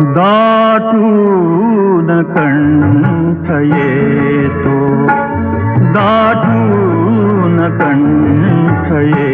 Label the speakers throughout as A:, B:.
A: दाटून कंठ येतो. दाटून कंठ येतो.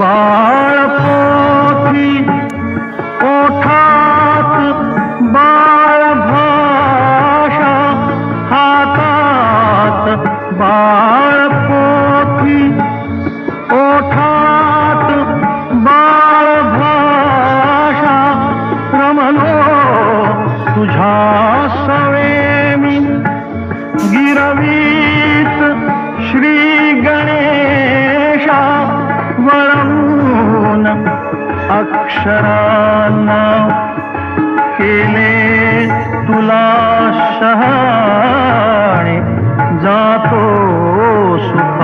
A: বাৰ পথি অৰ্থাৎ বাৰ ভাষা হাতাত বাৰ अक्षरांना केले तुला शहाणे जातो सुख.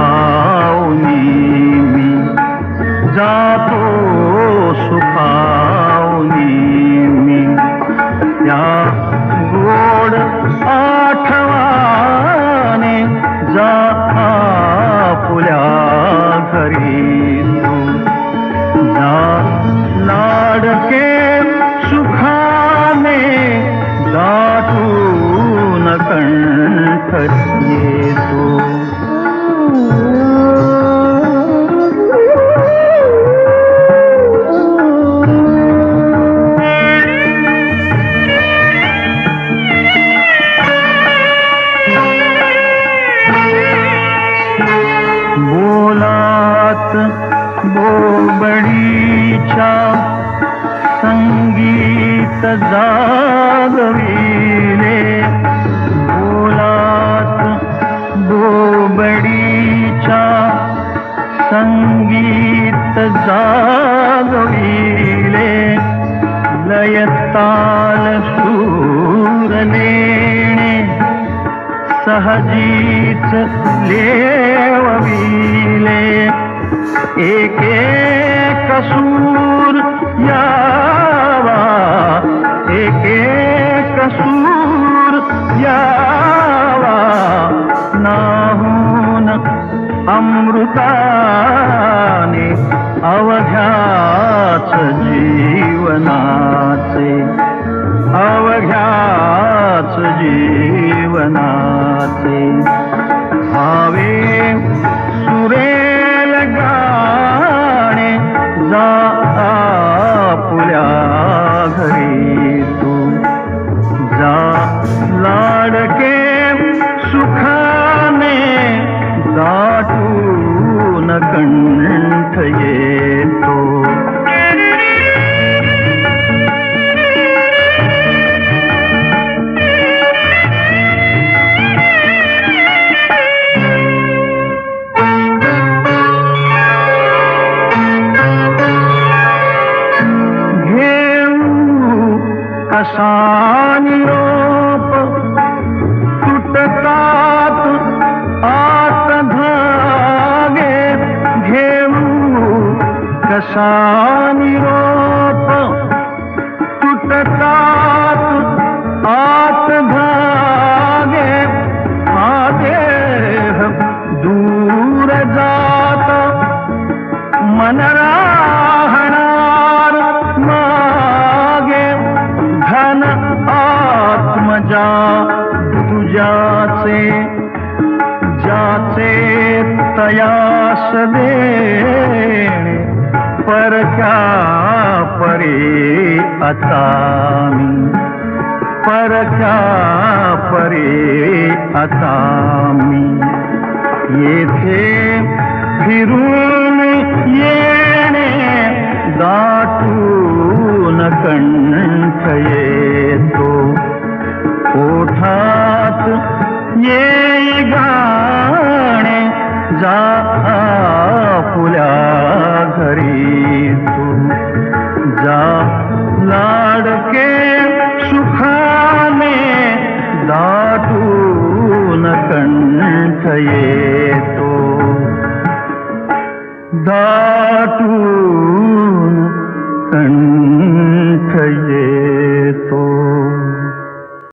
A: बोलात बोबडीच्या संगीत जागविले. बोलात बोबडीच्या संगीत जागविले. लयताल सूरलेणे सहजीच ले एक एक कसूर यावा. एक कसूर यावा. नाहून अमृताने अवघ्याच जीवनाचे अवघ्याच जीवना साथ आगे घेरू कसानी रोप टुटता आत भागे आगे दूर जात। मनरा मागे, धन आत्मजा तुझ्याचे ज्याचे तयास देणे परक्या परे आता मी परक्या परे आता मी येथे फिरून येणे दाटून कंठ ये गाणे जा फुल्या घरी तू. जा लाडके सुखाने दाटून कंठ येतो. दाटू